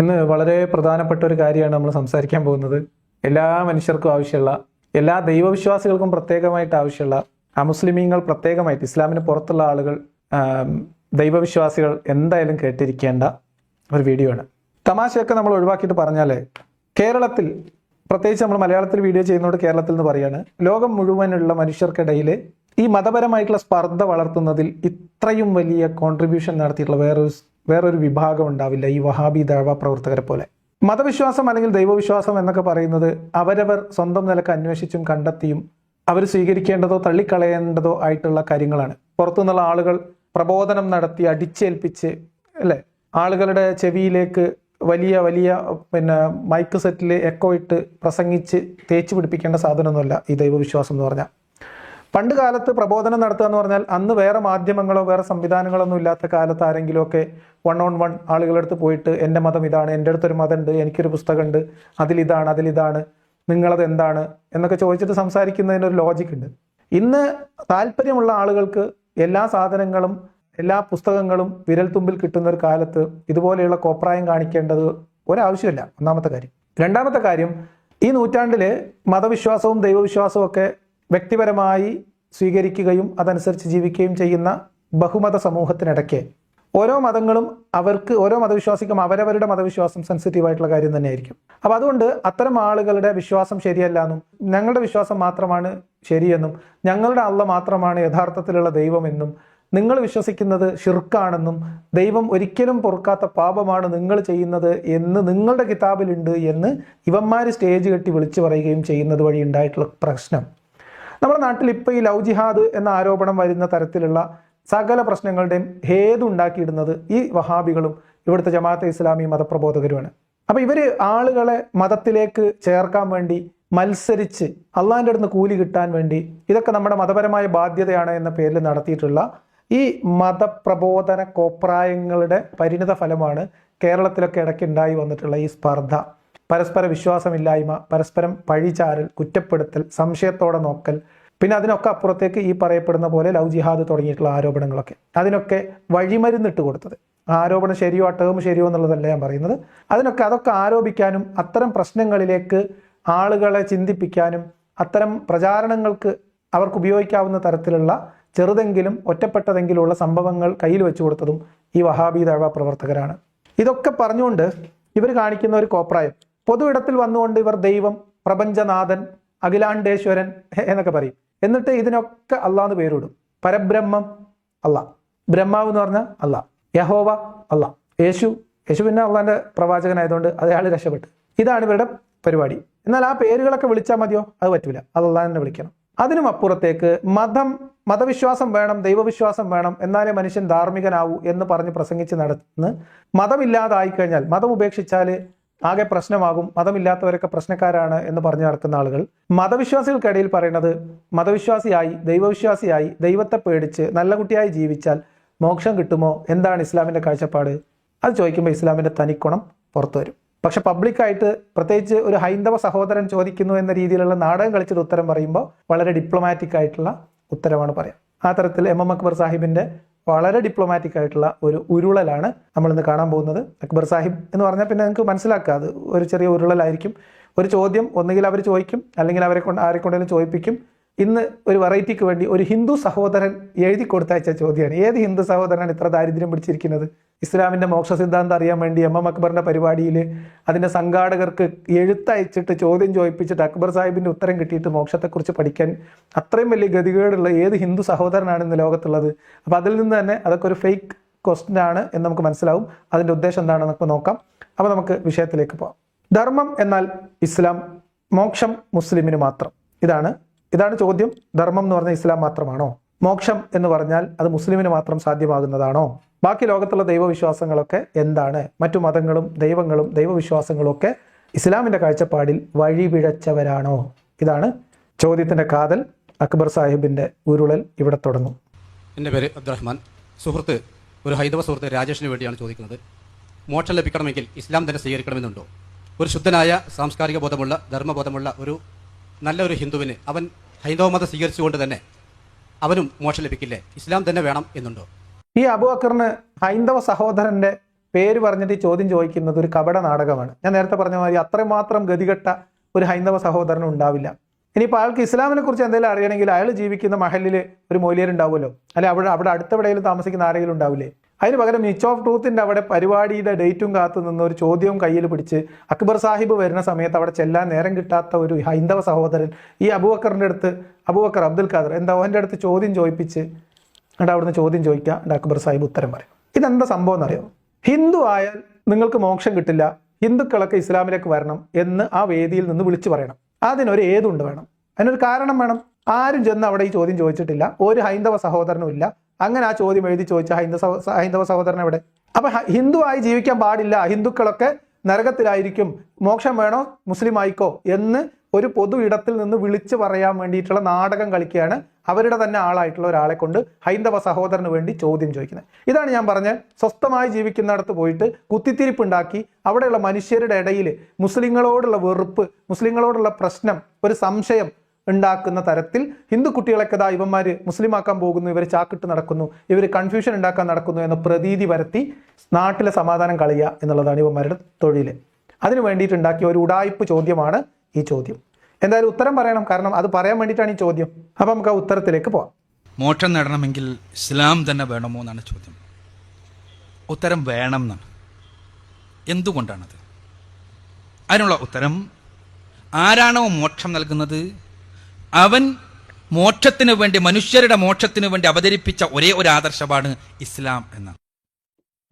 ഇന്ന് വളരെ പ്രധാനപ്പെട്ട ഒരു കാര്യമാണ് നമ്മൾ സംസാരിക്കാൻ പോകുന്നത്. എല്ലാ മനുഷ്യർക്കും ആവശ്യമുള്ള എല്ലാ ദൈവവിശ്വാസികൾക്കും പ്രത്യേകമായിട്ട് ആവശ്യമുള്ള അമുസ്ലിമീങ്ങൾ പ്രത്യേകമായിട്ട് ഇസ്ലാമിന് പുറത്തുള്ള ആളുകൾ ദൈവവിശ്വാസികൾ എന്തായാലും കേട്ടിരിക്കേണ്ട ഒരു വീഡിയോ ആണ്. തമാശയൊക്കെ നമ്മൾ ഒഴിവാക്കിയിട്ട് പറഞ്ഞാൽ കേരളത്തിൽ പ്രത്യേകിച്ച് നമ്മൾ മലയാളത്തിൽ വീഡിയോ ചെയ്യുന്നതുകൊണ്ട് കേരളത്തിൽ എന്ന് പറയാണ് ലോകം മുഴുവനുള്ള മനുഷ്യർക്കിടയിൽ ഈ മതപരമായിട്ടുള്ള സ്പർദ്ധ വളർത്തുന്നതിൽ ഇത്രയും വലിയ കോൺട്രിബ്യൂഷൻ നടത്തിയിട്ടുള്ള വേറൊരു വേറൊരു വിഭാഗം ഉണ്ടാവില്ല ഈ വഹാബി ദഴവ പ്രവർത്തകരെ പോലെ. മതവിശ്വാസം അല്ലെങ്കിൽ ദൈവവിശ്വാസം എന്നൊക്കെ പറയുന്നത് അവരവർ സ്വന്തം നിലയ്ക്ക് അന്വേഷിച്ചും കണ്ടെത്തിയും അവർ സ്വീകരിക്കേണ്ടതോ തള്ളിക്കളയേണ്ടതോ ആയിട്ടുള്ള കാര്യങ്ങളാണ്. പുറത്തുനിന്നുള്ള ആളുകൾ പ്രബോധനം നടത്തി അടിച്ചേൽപ്പിച്ച് അല്ലേ? ആളുകളുടെ ചെവിയിലേക്ക് വലിയ വലിയ പിന്നെ മൈക്ക് സെറ്റിൽ എക്കോ ഇട്ട് പ്രസംഗിച്ച് തേച്ച് പിടിപ്പിക്കേണ്ട സാധനമൊന്നുമല്ല ഈ ദൈവവിശ്വാസം എന്ന് പറഞ്ഞാൽ. പണ്ട് കാലത്ത് പ്രബോധനം നടത്തുക എന്ന് പറഞ്ഞാൽ അന്ന് വേറെ മാധ്യമങ്ങളോ വേറെ സംവിധാനങ്ങളോ ഒന്നും ഇല്ലാത്ത കാലത്ത് ആരെങ്കിലുമൊക്കെ വൺ ഓൺ വൺ ആളുകളുടെ അടുത്ത് പോയിട്ട് എന്റെ മതം ഇതാണ് എന്റെ അടുത്തൊരു മതമുണ്ട് എനിക്കൊരു പുസ്തകമുണ്ട് അതിലിതാണ് അതിലിതാണ് നിങ്ങളത് എന്താണ് എന്നൊക്കെ ചോദിച്ചിട്ട് സംസാരിക്കുന്നതിനൊരു ലോജിക് ഉണ്ട്. ഇന്ന് താല്പര്യമുള്ള ആളുകൾക്ക് എല്ലാ സാധനങ്ങളും എല്ലാ പുസ്തകങ്ങളും വിരൽത്തുമ്പിൽ കിട്ടുന്ന ഒരു കാലത്ത് ഇതുപോലെയുള്ള കോപ്രായം കാണിക്കേണ്ടത് ഒരാവശ്യമില്ല. ഒന്നാമത്തെ കാര്യം. രണ്ടാമത്തെ കാര്യം ഈ നൂറ്റാണ്ടിൽ മതവിശ്വാസവും ദൈവവിശ്വാസവും ഒക്കെ വ്യക്തിപരമായി സ്വീകരിക്കുകയും അതനുസരിച്ച് ജീവിക്കുകയും ചെയ്യുന്ന ബഹുമത സമൂഹത്തിനിടയ്ക്ക് ഓരോ മതങ്ങളും അവർക്ക് ഓരോ മതവിശ്വാസിക്കും അവരവരുടെ മതവിശ്വാസം സെൻസിറ്റീവ് ആയിട്ടുള്ള കാര്യം തന്നെയായിരിക്കും. അപ്പോൾ അതുകൊണ്ട് അത്തരം ആളുകളുടെ വിശ്വാസം ശരിയല്ല എന്നും ഞങ്ങളുടെ വിശ്വാസം മാത്രമാണ് ശരിയെന്നും ഞങ്ങളുടെ അള്ള മാത്രമാണ് യഥാർത്ഥത്തിലുള്ള ദൈവമെന്നും നിങ്ങൾ വിശ്വസിക്കുന്നത് ഷിർക്കാണെന്നും ദൈവം ഒരിക്കലും പൊറുക്കാത്ത പാപമാണ് നിങ്ങൾ ചെയ്യുന്നത് എന്ന് നിങ്ങളുടെ കിതാബിലുണ്ട് എന്ന് ഇവന്മാർ സ്റ്റേജ് കെട്ടി വിളിച്ചു പറയുകയും ചെയ്യുന്നത് വഴി ഉണ്ടായിട്ടുള്ള പ്രശ്നം. നമ്മുടെ നാട്ടിൽ ഇപ്പോൾ ഈ ലവ് ജിഹാദ് എന്ന ആരോപണം വരുന്ന തരത്തിലുള്ള സകല പ്രശ്നങ്ങളുടെയും ഹേതു ഉണ്ടാക്കിയിടുന്നത് ഈ വഹാബികളും ഇവിടുത്തെ ജമാഅത്തെ ഇസ്ലാമി മതപ്രബോധകരുമാണ്. അപ്പൊ ഇവർ ആളുകളെ മതത്തിലേക്ക് ചേർക്കാൻ വേണ്ടി മത്സരിച്ച് അള്ളാഹിന്റെ അടുത്ത് കൂലി കിട്ടാൻ വേണ്ടി ഇതൊക്കെ നമ്മുടെ മതപരമായ ബാധ്യതയാണ് എന്ന പേരിൽ നടത്തിയിട്ടുള്ള ഈ മതപ്രബോധന കോപ്രായങ്ങളുടെ പരിണിത ഫലമാണ് കേരളത്തിലൊക്കെ ഇടയ്ക്ക് ഉണ്ടായി വന്നിട്ടുള്ള ഈ സ്പർദ്ധ. പരസ്പര വിശ്വാസമില്ലായ്മ പരസ്പരം പഴിചാരൽ കുറ്റപ്പെടുത്തൽ സംശയത്തോടെ നോക്കൽ. പിന്നെ അതിനൊക്കെ അപ്പുറത്തേക്ക് ഈ പറയപ്പെടുന്ന പോലെ ലവ് ജിഹാദ് തുടങ്ങിയിട്ടുള്ള ആരോപണങ്ങളൊക്കെ. അതിനൊക്കെ വഴിമരുന്നിട്ട് കൊടുത്തത്. ആരോപണം ശരിയോ ആ ടേം ശരിയോ എന്നുള്ളതല്ല ഞാൻ പറയുന്നത്. അതിനൊക്കെ അതൊക്കെ ആരോപിക്കാനും അത്തരം പ്രശ്നങ്ങളിലേക്ക് ആളുകളെ ചിന്തിപ്പിക്കാനും അത്തരം പ്രചാരണങ്ങൾക്ക് അവർക്ക് ഉപയോഗിക്കാവുന്ന തരത്തിലുള്ള ചെറുതെങ്കിലും ഒറ്റപ്പെട്ടതെങ്കിലുമുള്ള സംഭവങ്ങൾ കയ്യിൽ വെച്ചു കൊടുത്തതും ഈ വഹാബി ദഴവ പ്രവർത്തകരാണ്. ഇതൊക്കെ പറഞ്ഞുകൊണ്ട് ഇവർ കാണിക്കുന്ന ഒരു കോപ്രായം. പൊതുവിടത്തിൽ വന്നുകൊണ്ട് ഇവർ ദൈവം പ്രപഞ്ചനാഥൻ അഖിലാണ്ടേശ്വരൻ എന്നൊക്കെ പറയും. എന്നിട്ട് ഇതിനൊക്കെ അള്ളാന്ന് പേരിടും. പരബ്രഹ്മം അല്ലാ ബ്രഹ്മാവ് എന്ന് പറഞ്ഞാൽ അല്ലാ യഹോവ അല്ലാ യേശു. യേശു പിന്നെ അള്ളാന്റെ പ്രവാചകനായതുകൊണ്ട് അയാൾ രക്ഷപ്പെട്ടു. ഇതാണ് ഇവരുടെ പരിപാടി. എന്നാൽ ആ പേരുകളൊക്കെ വിളിച്ചാൽ മതിയോ? അത് പറ്റൂല. അത് അള്ളാഹിനെ വിളിക്കണം. അതിനും അപ്പുറത്തേക്ക് മതം മതവിശ്വാസം വേണം ദൈവവിശ്വാസം വേണം എന്നാലേ മനുഷ്യൻ ധാർമ്മികനാവൂ എന്ന് പറഞ്ഞ് പ്രസംഗിച്ച് നടന്ന് മതമില്ലാതായി കഴിഞ്ഞാൽ മതം ഉപേക്ഷിച്ചാൽ ആകെ പ്രശ്നമാകും മതമില്ലാത്തവരൊക്കെ പ്രശ്നക്കാരാണ് എന്ന് പറഞ്ഞു നടക്കുന്ന ആളുകൾ. മതവിശ്വാസികൾക്കിടയിൽ പറയുന്നത് മതവിശ്വാസിയായി ദൈവവിശ്വാസിയായി ദൈവത്തെ പേടിച്ച് നല്ല കുട്ടിയായി ജീവിച്ചാൽ മോക്ഷം കിട്ടുമോ? എന്താണ് ഇസ്ലാമിന്റെ കാഴ്ചപ്പാട്? അത് ചോദിക്കുമ്പോൾ ഇസ്ലാമിന്റെ തനിക്കുണം പുറത്തു വരും. പക്ഷെ പബ്ലിക്കായിട്ട് പ്രത്യേകിച്ച് ഒരു ഹൈന്ദവ സഹോദരൻ ചോദിക്കുന്നു എന്ന രീതിയിലുള്ള നാടകം കളിച്ചിട്ട് ഉത്തരം പറയുമ്പോൾ വളരെ ഡിപ്ലോമാറ്റിക് ആയിട്ടുള്ള ഉത്തരമാണ് പറയാം. ആ തരത്തിൽ എം എം അക്ബർ സാഹിബിന്റെ വളരെ ഡിപ്ലോമാറ്റിക് ആയിട്ടുള്ള ഒരു ഉരുളലാണ് നമ്മൾ ഇന്ന് കാണാൻ പോകുന്നത്. അക്ബർ സാഹിബ് എന്ന് പറഞ്ഞാൽ പിന്നെ നിങ്ങൾക്ക് മനസ്സിലാക്കുക അത് ഒരു ചെറിയ ഉരുളലായിരിക്കും. ഒരു ചോദ്യം ഒന്നുകിൽ അവർ ചോദിക്കും അല്ലെങ്കിൽ അവരെ കൊണ്ട് ആരെക്കൊണ്ടെങ്കിലും ചോദിപ്പിക്കും. ഇന്ന് ഒരു വെറൈറ്റിക്ക് വേണ്ടി ഒരു ഹിന്ദു സഹോദരൻ എഴുതി കൊടുത്തയച്ച ചോദ്യമാണ്. ഏത് ഹിന്ദു സഹോദരനാണ് ഇത്ര ദാരിദ്ര്യം പിടിച്ചിരിക്കുന്നത്? ഇസ്ലാമിന്റെ മോക്ഷ സിദ്ധാന്തം അറിയാൻ വേണ്ടി എം എം അക്ബറിന്റെ പരിപാടിയിൽ അതിന്റെ സംഘാടകർക്ക് എഴുത്തയച്ചിട്ട് ചോദ്യം ചോദിപ്പിച്ചിട്ട് അക്ബർ സാഹിബിന്റെ ഉത്തരം കിട്ടിയിട്ട് മോക്ഷത്തെക്കുറിച്ച് പഠിക്കാൻ അത്രയും വലിയ ഗതികേടുള്ള ഏത് ഹിന്ദു സഹോദരനാണ് ഇന്ന് ലോകത്തുള്ളത്? അപ്പോൾ അതിൽ നിന്ന് തന്നെ അതൊക്കെ ഒരു ഫേക്ക് ക്വസ്റ്റ്യൻ ആണ് എന്ന് നമുക്ക് മനസ്സിലാവും. അതിന്റെ ഉദ്ദേശം എന്താണെന്ന് നമുക്ക് നോക്കാം. അപ്പോൾ നമുക്ക് വിഷയത്തിലേക്ക് പോകാം ധർമ്മം എന്നാൽ ഇസ്ലാം മോക്ഷം മുസ്ലിമിന് മാത്രം. ഇതാണ് ഇതാണ് ചോദ്യം. ധർമ്മം എന്ന് പറഞ്ഞാൽ ഇസ്ലാം മാത്രമാണോ? മോക്ഷം എന്ന് പറഞ്ഞാൽ അത് മുസ്ലിമിന് മാത്രം സാധ്യമാകുന്നതാണോ? ബാക്കി ലോകത്തുള്ള ദൈവവിശ്വാസങ്ങളൊക്കെ എന്താണ്? മറ്റു മതങ്ങളും ദൈവങ്ങളും ദൈവവിശ്വാസങ്ങളും ഒക്കെ ഇസ്ലാമിന്റെ കാഴ്ചപ്പാടിൽ വഴിപിഴച്ചവരാണോ? ഇതാണ് ചോദ്യത്തിന്റെ കാതൽ. അക്ബർ സാഹിബിന്റെ ഉരുളൽ ഇവിടെ തുടങ്ങും. എന്റെ പേര് അബ്ദുറഹ്മാൻ. സുഹൃത്ത് ഒരു ഹൈദവ സുഹൃത്ത് രാജേഷിന് വേണ്ടിയാണ് ചോദിക്കുന്നത്. മോക്ഷം ലഭിക്കണമെങ്കിൽ ഇസ്ലാം തന്നെ സ്വീകരിക്കണമെന്നുണ്ടോ? ഒരു ശുദ്ധനായ സാംസ്കാരിക ബോധമുള്ള ധർമ്മബോധമുള്ള ഒരു നല്ല ഒരു ഹിന്ദുവിന് അവൻ ഹൈന്ദവ മതം സ്വീകരിച്ചുകൊണ്ട് തന്നെ അവനും മോക്ഷം ലഭിക്കില്ലേ? ഇസ്ലാം തന്നെ വേണം എന്നുണ്ടോ? ഈ അബുബക്കറിന് ഹൈന്ദവ സഹോദരന്റെ പേര് പറഞ്ഞിട്ട് ചോദ്യം ചോദിക്കുന്നത് ഒരു കപട നാടകമാണ്. ഞാൻ നേരത്തെ പറഞ്ഞ മാതിരി അത്രമാത്രം ഗതികെട്ട ഒരു ഹൈന്ദവ സഹോദരൻ ഉണ്ടാവില്ല. ഇനിയിപ്പോൾ അയാൾക്ക് ഇസ്ലാമിനെ കുറിച്ച് എന്തെങ്കിലും അറിയണമെങ്കിൽ അയാൾ ജീവിക്കുന്ന മഹലിൽ ഒരു മൗലിയർ ഉണ്ടാവുമല്ലോ അല്ലെ അവിടെ അവിടെ അടുത്തെവിടെയെങ്കിലും താമസിക്കുന്ന ആരെങ്കിലും ഉണ്ടാവില്ലേ? അതിന് പകരം മിച്ച് ഓഫ് ട്രൂത്തിന്റെ അവിടെ പരിപാടിയുടെ ഡേറ്റും കാത്തു നിന്ന് ഒരു ചോദ്യവും കയ്യിൽ പിടിച്ച് അക്ബർ സാഹിബ് വരുന്ന സമയത്ത് അവിടെ ചെല്ലാൻ നേരം കിട്ടാത്ത ഒരു ഹൈന്ദവ സഹോദരൻ ഈ അബൂബക്കറിന്റെ അടുത്ത് അബൂബക്കർ അബ്ദുൽ ഖാദർ എന്താ അവന്റെ അടുത്ത് ചോദ്യം ചോദിപ്പിച്ച് എന്നിട്ട് അവിടുന്ന് ചോദ്യം ചോദിക്കുക എന്നിട്ട് അക്ബർ സാഹിബ് ഉത്തരം പറയും. ഇതെന്താ സംഭവം എന്നറിയോ? ഹിന്ദു ആയാൽ നിങ്ങൾക്ക് മോക്ഷം കിട്ടില്ല ഹിന്ദുക്കളൊക്കെ ഇസ്ലാമിലേക്ക് വരണം എന്ന് ആ വേദിയിൽ നിന്ന് വിളിച്ചു പറയണം. അതിനൊരു ഏതുണ്ട് വേണം? അതിനൊരു കാരണം വേണം. ആരും ചെന്ന് അവിടെ ഈ ചോദ്യം ചോദിച്ചിട്ടില്ല. ഒരു ഹൈന്ദവ സഹോദരനും ഇല്ല. അങ്ങനെ ആ ചോദ്യം എഴുതി ചോദിച്ച ഹൈന്ദവ ഹൈന്ദവ സഹോദരൻ എവിടെ? അപ്പൊ ഹിന്ദുവായി ജീവിക്കാൻ പാടില്ല ഹിന്ദുക്കളൊക്കെ നരകത്തിലായിരിക്കും മോക്ഷം വേണോ മുസ്ലിം ആയിക്കോ എന്ന് ഒരു പൊതു ഇടത്തിൽ നിന്ന് വിളിച്ചു പറയാൻ വേണ്ടിയിട്ടുള്ള നാടകം കളിക്കുകയാണ് അവരുടെ തന്നെ ആളായിട്ടുള്ള ഒരാളെ കൊണ്ട് ഹൈന്ദവ സഹോദരന് വേണ്ടി ചോദ്യം ചോദിക്കുന്നത്. ഇതാണ് ഞാൻ പറഞ്ഞ സ്വസ്ഥമായി ജീവിക്കുന്നിടത്ത് പോയിട്ട് കുത്തിത്തിരിപ്പുണ്ടാക്കി അവിടെയുള്ള മനുഷ്യരുടെ ഇടയിൽ മുസ്ലിങ്ങളോടുള്ള വെറുപ്പ് മുസ്ലിങ്ങളോടുള്ള പ്രശ്നം ഒരു സംശയം ഉണ്ടാക്കുന്ന തരത്തിൽ ഹിന്ദു കുട്ടികളൊക്കെ ദാ ഇവന്മാര് മുസ്ലിമാക്കാൻ പോകുന്നു ഇവർ ചാക്കിട്ട് നടക്കുന്നു ഇവർ കൺഫ്യൂഷൻ ഉണ്ടാക്കാൻ നടക്കുന്നു എന്ന പ്രതീതി വരുത്തി നാട്ടിലെ സമാധാനം കളയുക എന്നുള്ളതാണ് ഇവന്മാരുടെ തൊഴിൽ അതിന് വേണ്ടിയിട്ടുണ്ടാക്കിയ ഒരു ഉടായ്പ് ചോദ്യമാണ് ഈ ചോദ്യം. എന്തായാലും ഉത്തരം പറയണം കാരണം അത് പറയാൻ വേണ്ടിയിട്ടാണ് ഈ ചോദ്യം. അപ്പം നമുക്ക് ആ ഉത്തരത്തിലേക്ക് പോവാം. മോക്ഷം നേടണമെങ്കിൽ ഇസ്ലാം തന്നെ വേണമോ എന്നാണ് ചോദ്യം. ഉത്തരം വേണം എന്നാണ്. എന്തുകൊണ്ടാണത്? അതിനുള്ള ഉത്തരം ആരാണോ മോക്ഷം നൽകുന്നത്? അവൻ മോക്ഷത്തിന് വേണ്ടി മനുഷ്യരുടെ മോക്ഷത്തിന് വേണ്ടി അവതരിപ്പിച്ച ഒരേ ഒരു ആദർശമാണ് ഇസ്ലാം എന്നാണ്.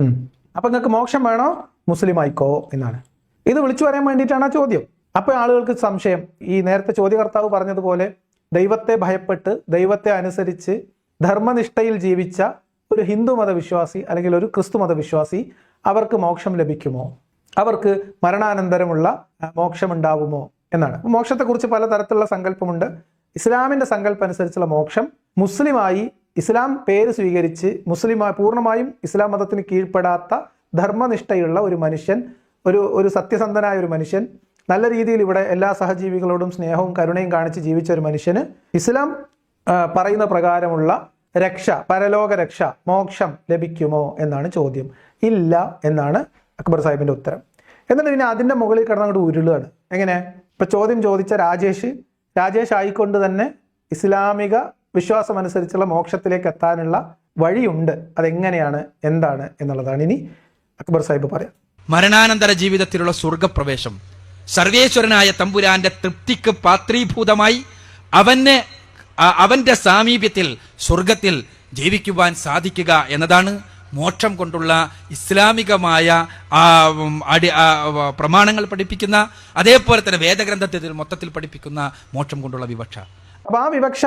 ഉം. അപ്പൊ നിങ്ങൾക്ക് മോക്ഷം വേണോ? മുസ്ലിം ആയിക്കോ എന്നാണ്. ഇത് വിളിച്ചു പറയാൻ വേണ്ടിയിട്ടാണ് ആ ചോദ്യം. അപ്പൊ ആളുകൾക്ക് സംശയം. ഈ നേരത്തെ ചോദ്യകർത്താവ് പറഞ്ഞതുപോലെ ദൈവത്തെ ഭയപ്പെട്ട് ദൈവത്തെ അനുസരിച്ച് ധർമ്മനിഷ്ഠയിൽ ജീവിച്ച ഒരു ഹിന്ദു മതവിശ്വാസി അല്ലെങ്കിൽ ഒരു ക്രിസ്തു മതവിശ്വാസി അവർക്ക് മോക്ഷം ലഭിക്കുമോ? അവർക്ക് മരണാനന്തരമുള്ള മോക്ഷം ഉണ്ടാവുമോ എന്നാണ്. മോക്ഷത്തെക്കുറിച്ച് പല തരത്തിലുള്ള സങ്കല്പമുണ്ട്. ഇസ്ലാമിന്റെ സങ്കല്പം അനുസരിച്ചുള്ള മോക്ഷം മുസ്ലിമായി ഇസ്ലാം പേര് സ്വീകരിച്ച് മുസ്ലിമായി പൂർണമായും ഇസ്ലാം മതത്തിന് കീഴ്പ്പെടാത്ത ധർമ്മനിഷ്ഠയുള്ള ഒരു മനുഷ്യൻ ഒരു ഒരു സത്യസന്ധനായ ഒരു മനുഷ്യൻ നല്ല രീതിയിൽ ഇവിടെ എല്ലാ സഹജീവികളോടും സ്നേഹവും കരുണയും കാണിച്ച് ജീവിച്ച ഒരു മനുഷ്യന് ഇസ്ലാം പറയുന്ന പ്രകാരമുള്ള രക്ഷ പരലോക രക്ഷ മോക്ഷം ലഭിക്കുമോ എന്നാണ് ചോദ്യം. ഇല്ല എന്നാണ് അക്ബർ സാഹിബിന്റെ ഉത്തരം. എന്നിട്ട് പിന്നെ അതിന്റെ മുകളിൽ കിടന്നങ്ങോട്ട് ഉരുളാണ് എങ്ങനെ? ഇപ്പൊ ചോദ്യം ചോദിച്ച രാജേഷ് രാജേഷ് ആയിക്കൊണ്ട് തന്നെ ഇസ്ലാമിക വിശ്വാസം അനുസരിച്ചുള്ള മോക്ഷത്തിലേക്ക് എത്താനുള്ള വഴിയുണ്ട്. അതെങ്ങനെയാണ് എന്താണ് എന്നുള്ളതാണ്. ഇനി അക്ബർ സാഹിബ് പറയാം. മരണാനന്തര ജീവിതത്തിലുള്ള സ്വർഗപ്രവേശം സർവേശ്വരനായ തമ്പുരാന്റെ തൃപ്തിക്ക് പാത്രീഭൂതമായി അവനെ അവന്റെ സാമീപ്യത്തിൽ സ്വർഗത്തിൽ ജീവിക്കുവാൻ സാധിക്കുക എന്നതാണ് മോക്ഷം കൊണ്ടുള്ള ഇസ്ലാമികമായ അടി പ്രമാണങ്ങൾ പഠിപ്പിക്കുന്ന അതേപോലെ തന്നെ വേദഗ്രന്ഥത്തിൽ മൊത്തത്തിൽ പഠിപ്പിക്കുന്ന മോക്ഷം കൊണ്ടുള്ള വിവക്ഷ. അപ്പൊ ആ വിവക്ഷ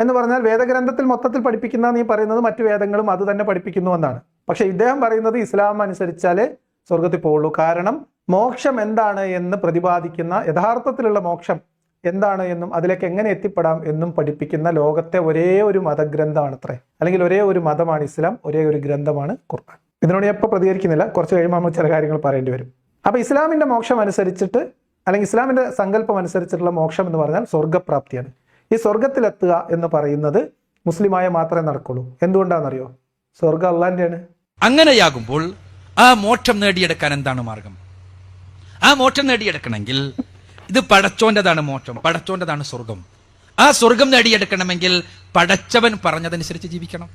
എന്ന് പറഞ്ഞാൽ വേദഗ്രന്ഥത്തിൽ മൊത്തത്തിൽ പഠിപ്പിക്കുന്ന നീ പറയുന്നത് മറ്റു വേദങ്ങളും അത് തന്നെ പഠിപ്പിക്കുന്നു എന്നാണ്. പക്ഷെ ഇദ്ദേഹം പറയുന്നത് ഇസ്ലാം അനുസരിച്ചാലേ സ്വർഗത്തിൽ പോവുള്ളൂ. കാരണം മോക്ഷം എന്താണ് എന്ന് പ്രതിപാദിക്കുന്ന യഥാർത്ഥത്തിലുള്ള മോക്ഷം എന്താണ് എന്നും അതിലേക്ക് എങ്ങനെ എത്തിപ്പെടാം എന്നും പഠിപ്പിക്കുന്ന ലോകത്തെ ഒരേ ഒരു മതഗ്രന്ഥമാണ് അത്രേ അല്ലെങ്കിൽ ഒരേ ഒരു മതമാണ് ഇസ്ലാം ഒരേ ഒരു ഗ്രന്ഥമാണ് ഖുർആൻ. ഇതിനോട് ഞാൻ ഇപ്പോൾ പ്രതികരിക്കുന്നില്ല. കുറച്ച് കഴിയുമ്പോൾ നമ്മൾ ചില കാര്യങ്ങൾ പറയേണ്ടി വരും. അപ്പൊ ഇസ്ലാമിന്റെ മോക്ഷം അനുസരിച്ചിട്ട് അല്ലെങ്കിൽ ഇസ്ലാമിന്റെ സങ്കല്പം അനുസരിച്ചിട്ടുള്ള മോക്ഷം എന്ന് പറഞ്ഞാൽ സ്വർഗപ്രാപ്തിയാണ് ഈ സ്വർഗത്തിലെത്തുക എന്ന് പറയുന്നത് മുസ്ലിമായ മാത്രമേ നടക്കുള്ളൂ. എന്തുകൊണ്ടാണെന്നറിയോ? സ്വർഗം അള്ളാന്റെയാണ് അങ്ങനെയാകുമ്പോൾ ആ മോക്ഷം നേടിയെടുക്കാൻ എന്താണ് മാർഗം? ആ മോക്ഷം നേടിയെടുക്കണമെങ്കിൽ ഇത് പടച്ചോന്റേതാണ് മോക്ഷം പടച്ചോന്റേതാണ് സ്വർഗം ആ സ്വർഗം നേടിയെടുക്കണമെങ്കിൽ പടച്ചവൻ പറഞ്ഞതനുസരിച്ച് ജീവിക്കണം.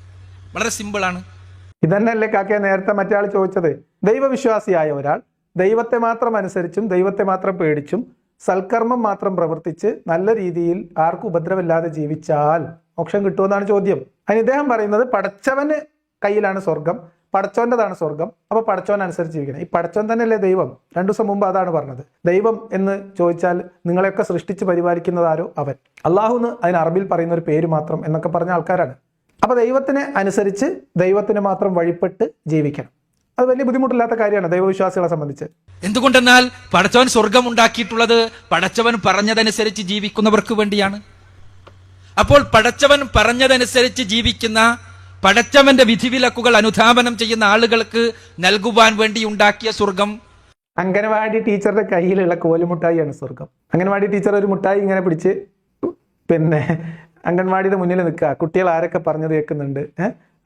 വളരെ സിമ്പിളാണ്. ഇതന്നെയല്ലേ കാക്കയെ നേരത്തെ മറ്റയാൾ ചോദിച്ചത്? ദൈവവിശ്വാസിയായ ഒരാൾ ദൈവത്തെ മാത്രം അനുസരിച്ചും ദൈവത്തെ മാത്രം പേടിച്ചും സൽക്കർമ്മം മാത്രം പ്രവർത്തിച്ച് നല്ല രീതിയിൽ ആർക്കും ഉപദ്രവമില്ലാതെ ജീവിച്ചാൽ മോക്ഷം കിട്ടുമെന്നാണ് ചോദ്യം. അതിന് ഇദ്ദേഹം പറയുന്നത് പടച്ചവന് കയ്യിലാണ് സ്വർഗം പടച്ചോന്റെതാണ് സ്വർഗം അപ്പൊ പടച്ചോൻ അനുസരിച്ച് ജീവിക്കണം. ഈ പടച്ചോൻ തന്നെയല്ലേ ദൈവം? രണ്ടു ദിവസം മുമ്പ് അതാണ് പറഞ്ഞത്. ദൈവം എന്ന് ചോദിച്ചാൽ നിങ്ങളെയൊക്കെ സൃഷ്ടിച്ച് പരിപാലിക്കുന്നതാരോ അവൻ. അള്ളാഹു എന്ന് അതിന് അറബിയിൽ പറയുന്ന ഒരു പേര് മാത്രം എന്നൊക്കെ പറഞ്ഞ ആൾക്കാരാണ്. അപ്പൊ ദൈവത്തിനെ അനുസരിച്ച് ദൈവത്തിന് മാത്രം വഴിപ്പെട്ട് ജീവിക്കണം. അത് വലിയ ബുദ്ധിമുട്ടില്ലാത്ത കാര്യമാണ് ദൈവവിശ്വാസികളെ സംബന്ധിച്ച്. എന്തുകൊണ്ടെന്നാൽ പടച്ചവൻ സ്വർഗം ഉണ്ടാക്കിയിട്ടുള്ളത് പടച്ചവൻ പറഞ്ഞതനുസരിച്ച് ജീവിക്കുന്നവർക്ക് വേണ്ടിയാണ്. അപ്പോൾ പടച്ചവൻ പറഞ്ഞതനുസരിച്ച് ജീവിക്കുന്ന പടച്ചവന്റെ വിധിവിലക്കുകൾ അനുധാപനം ചെയ്യുന്ന ആളുകൾക്ക് നൽകുവാൻ വേണ്ടി ഉണ്ടാക്കിയ സ്വർഗം. അംഗനവാടി ടീച്ചറുടെ കയ്യിലുള്ള കോലുമുട്ടായിയാണ് സ്വർഗം. അംഗനവാടി ടീച്ചർ ഒരു മുട്ടായി ഇങ്ങനെ പിടിച്ച് പിന്നെ അംഗൻവാടിയുടെ മുന്നിൽ നിൽക്കുക. കുട്ടികൾ ആരൊക്കെ പറഞ്ഞത് കേൾക്കുന്നുണ്ട്?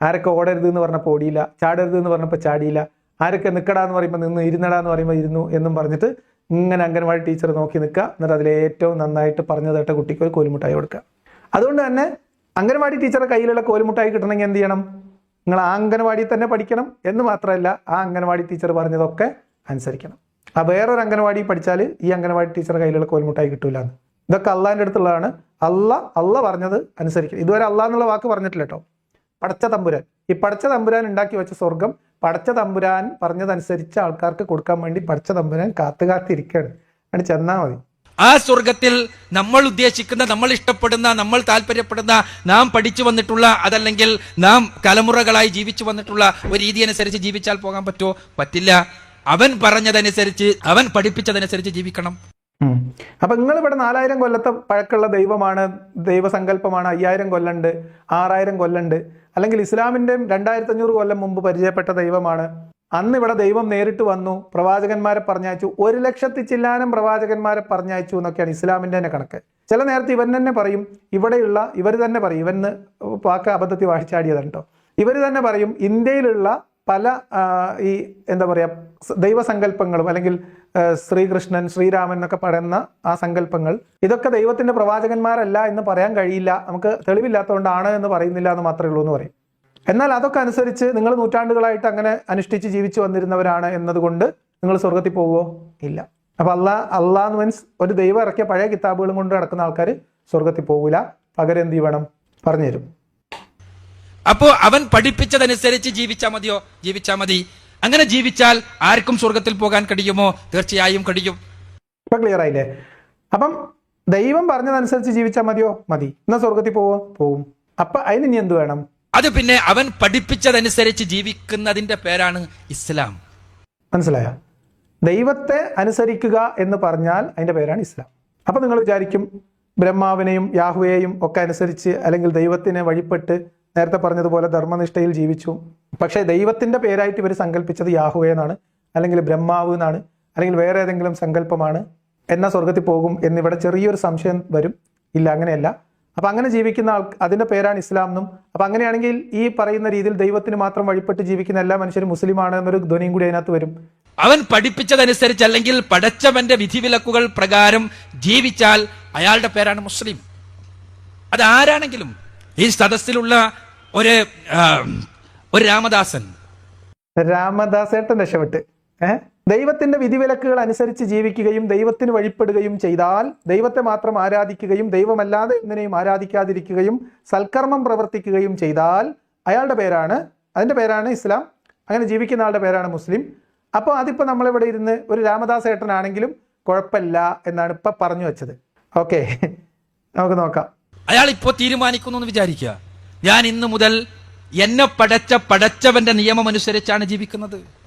ആരൊക്കെ ഓടരുത് എന്ന് പറഞ്ഞപ്പോൾ ഓടിയില്ല ചാടരുത് എന്ന് പറഞ്ഞപ്പോൾ ചാടിയില്ല ആരൊക്കെ നിൽക്കടാന്ന് പറയുമ്പോൾ നിന്ന് ഇരുന്നടാ എന്ന് പറയുമ്പോൾ ഇരുന്നു എന്നും പറഞ്ഞിട്ട് ഇങ്ങനെ അംഗൻവാടി ടീച്ചർ നോക്കി നിൽക്കുക. എന്നിട്ട് അതിൽ ഏറ്റവും നന്നായിട്ട് പറഞ്ഞു തേട്ട കുട്ടിക്ക് ഒരു കോലുമുട്ടായി കൊടുക്കുക. അതുകൊണ്ട് തന്നെ അംഗൻവാടി ടീച്ചറുടെ കയ്യിലുള്ള കോലുമുട്ടായി കിട്ടണമെങ്കിൽ എന്ത് ചെയ്യണം? നിങ്ങൾ ആ അംഗൻവാടിയിൽ തന്നെ പഠിക്കണം എന്ന് മാത്രമല്ല ആ അംഗൻവാടി ടീച്ചർ പറഞ്ഞതൊക്കെ അനുസരിക്കണം. ആ വേറൊരു അംഗനവാടി പഠിച്ചാൽ ഈ അംഗനവാടി ടീച്ചറുടെ കയ്യിലുള്ള കോലുമുട്ടായി കിട്ടൂല എന്ന് ഇതൊക്കെ അള്ളാന്റെ അടുത്തുള്ളതാണ്. അല്ല അള്ള പറഞ്ഞത് അനുസരിക്കണം. ഇതുവരെ അല്ല എന്നുള്ള വാക്ക് പറഞ്ഞിട്ടില്ല കേട്ടോ. പടച്ച തമ്പുരാൻ. ഈ പടച്ച തമ്പുരാൻ ഉണ്ടാക്കി വെച്ച സ്വർഗം പടച്ച തമ്പുരാൻ പറഞ്ഞതനുസരിച്ച് ആൾക്കാർക്ക് കൊടുക്കാൻ വേണ്ടി പടച്ച തമ്പുരാൻ കാത്തു കാത്തിരിക്കുകയാണ് അങ്ങനെ ചെന്നാൽ മതി. ആ സ്വർഗത്തിൽ നമ്മൾ ഉദ്ദേശിക്കുന്ന നമ്മൾ ഇഷ്ടപ്പെടുന്ന നമ്മൾ താല്പര്യപ്പെടുന്ന നാം പഠിച്ചു വന്നിട്ടുള്ള അതല്ലെങ്കിൽ നാം തലമുറകളായി ജീവിച്ചു വന്നിട്ടുള്ള ഒരു രീതി അനുസരിച്ച് ജീവിച്ചാൽ പോകാൻ പറ്റുമോ? പറ്റില്ല. അവൻ പറഞ്ഞതനുസരിച്ച് അവൻ പഠിപ്പിച്ചതനുസരിച്ച് ജീവിക്കണം. അപ്പൊ നിങ്ങൾ ഇവിടെ നാലായിരം കൊല്ലത്തെ പഴക്കുള്ള ദൈവമാണ് ദൈവസങ്കല്പമാണ് അയ്യായിരം കൊല്ലണ്ട് ആറായിരം കൊല്ലണ്ട്. അല്ലെങ്കിൽ ഇസ്ലാമിന്റെ രണ്ടായിരത്തി അഞ്ഞൂറ് കൊല്ലം മുമ്പ് പരിചയപ്പെട്ട ദൈവമാണ്. അന്ന് ഇവിടെ ദൈവം നേരിട്ട് വന്നു പ്രവാചകന്മാരെ പറഞ്ഞയച്ചു ഒരു ലക്ഷത്തി ചില്ലാനം പ്രവാചകന്മാരെ പറഞ്ഞയച്ചു എന്നൊക്കെയാണ് ഇസ്ലാമിന്റെ തന്നെ കണക്ക്. ചില നേരത്തെ ഇവൻ തന്നെ പറയും ഇവിടെയുള്ള ഇവർ തന്നെ പറയും ഇവന്ന് വാക്ക് അബദ്ധത്തിൽ വായിച്ചാടിയതാണ് കേട്ടോ ഇവർ തന്നെ പറയും ഇന്ത്യയിലുള്ള പല ഈ എന്താ പറയുക ദൈവസങ്കല്പങ്ങളും അല്ലെങ്കിൽ ശ്രീകൃഷ്ണൻ ശ്രീരാമൻ എന്നൊക്കെ പറയുന്ന ആ സങ്കല്പങ്ങൾ ഇതൊക്കെ ദൈവത്തിന്റെ പ്രവാചകന്മാരല്ല എന്ന് പറയാൻ കഴിയില്ല നമുക്ക് തെളിവില്ലാത്തതുകൊണ്ടാണ് എന്ന് പറയുന്നില്ല എന്ന് മാത്രമേ ഉള്ളൂ എന്ന് പറയും. എന്നാൽ അതൊക്കെ അനുസരിച്ച് നിങ്ങൾ നൂറ്റാണ്ടുകളായിട്ട് അങ്ങനെ അനുഷ്ഠിച്ച് ജീവിച്ചു വന്നിരുന്നവരാണ് എന്നതുകൊണ്ട് നിങ്ങൾ സ്വർഗത്തിൽ പോവോ ഇല്ല. അപ്പൊ അള്ളാ അള്ളാന്ന് മീൻസ് ഒരു ദൈവം ഇറക്കിയ പഴയ കിതാബുകളും കൊണ്ട് നടക്കുന്ന ആൾക്കാർ സ്വർഗത്തിൽ പോവില്ല. പകരം എന്ത് ചെയ്യണം? പറഞ്ഞുതരും അപ്പോ അവൻ പഠിപ്പിച്ചതനുസരിച്ച് ജീവിച്ചാൽ മതിയോ? ജീവിച്ചാൽ മതി. അങ്ങനെ ജീവിച്ചാൽ ആർക്കും സ്വർഗത്തിൽ പോകാൻ കഴിയുമോ? തീർച്ചയായും കഴിയും. ഇപ്പൊ ക്ലിയർ ആയില്ലേ? അപ്പം ദൈവം പറഞ്ഞതനുസരിച്ച് ജീവിച്ചാൽ മതിയോ? മതി. എന്നാ സ്വർഗത്തിൽ പോവോ? പോവും. അപ്പൊ അതിന് ഇനി എന്ത് വേണം? അത് പിന്നെ അവൻ പഠിപ്പിച്ചതനുസരിച്ച് ജീവിക്കുന്നതിന്റെ പേരാണ് ഇസ്ലാം. മനസ്സിലായ? ദൈവത്തെ അനുസരിക്കുക എന്ന് പറഞ്ഞാൽ അതിന്റെ പേരാണ് ഇസ്ലാം. അപ്പൊ നിങ്ങൾ വിചാരിക്കും ബ്രഹ്മാവിനെയും യാഹുവേയും ഒക്കെ അനുസരിച്ച് അല്ലെങ്കിൽ ദൈവത്തിനെ വഴിപ്പെട്ട് നേരത്തെ പറഞ്ഞതുപോലെ ധർമ്മനിഷ്ഠയിൽ ജീവിച്ചു. പക്ഷേ ദൈവത്തിന്റെ പേരായിട്ട് ഇവർ സങ്കല്പിച്ചത് യാഹുവേ എന്നാണ് അല്ലെങ്കിൽ ബ്രഹ്മാവ് എന്നാണ് അല്ലെങ്കിൽ വേറെ ഏതെങ്കിലും സങ്കല്പമാണ് എന്നാ സ്വർഗത്തിൽ പോകും എന്നിവിടെ ചെറിയൊരു സംശയം വരും. ഇല്ല അങ്ങനെയല്ല. അപ്പൊ അങ്ങനെ ജീവിക്കുന്ന ആൾ അതിന്റെ പേരാണ് ഇസ്ലാം എന്നും. അപ്പൊ അങ്ങനെയാണെങ്കിൽ ഈ പറയുന്ന രീതിയിൽ ദൈവത്തിന് മാത്രം വഴിപ്പെട്ട് ജീവിക്കുന്ന എല്ലാ മനുഷ്യരും മുസ്ലിമാണ് എന്നൊരു ധ്വനിയും കൂടി അതിനകത്ത് വരും. അവൻ പഠിപ്പിച്ചതനുസരിച്ച് അല്ലെങ്കിൽ പടച്ചവന്റെ വിധിവിലക്കുകൾ പ്രകാരം ജീവിച്ചാൽ അയാളുടെ പേരാണ് മുസ്ലിം. അത് ആരാണെങ്കിലും ഈ സദസ്സിലുള്ള ഒരു ഒരു രാമദാസൻ. രാമദാസേട്ടൻ രക്ഷപ്പെട്ട് ഏഹ് ദൈവത്തിന്റെ വിധിവിലക്കുകൾ അനുസരിച്ച് ജീവിക്കുകയും ദൈവത്തിന് വഴിപ്പെടുകയും ചെയ്താൽ ദൈവത്തെ മാത്രം ആരാധിക്കുകയും ദൈവമല്ലാതെ എങ്ങനെയും ആരാധിക്കാതിരിക്കുകയും സൽക്കർമ്മം പ്രവർത്തിക്കുകയും ചെയ്താൽ അയാളുടെ പേരാണ് അതിന്റെ പേരാണ് ഇസ്ലാം. അങ്ങനെ ജീവിക്കുന്ന ആളുടെ പേരാണ് മുസ്ലിം. അപ്പോൾ അതിപ്പോൾ നമ്മളിവിടെ ഇരുന്ന് ഒരു രാമദാസ് ഏട്ടനാണെങ്കിലും കുഴപ്പമില്ല എന്നാണ് ഇപ്പം പറഞ്ഞു വെച്ചത്. ഓക്കെ നമുക്ക് നോക്കാം. അയാൾ ഇപ്പോൾ തീരുമാനിക്കുന്നു എന്ന് വിചാരിക്കുക. ഞാൻ ഇന്ന് മുതൽ എന്നെ പടച്ച പടച്ചവന്റെ നിയമം അനുസരിച്ചാണ് ജീവിക്കുന്നത്.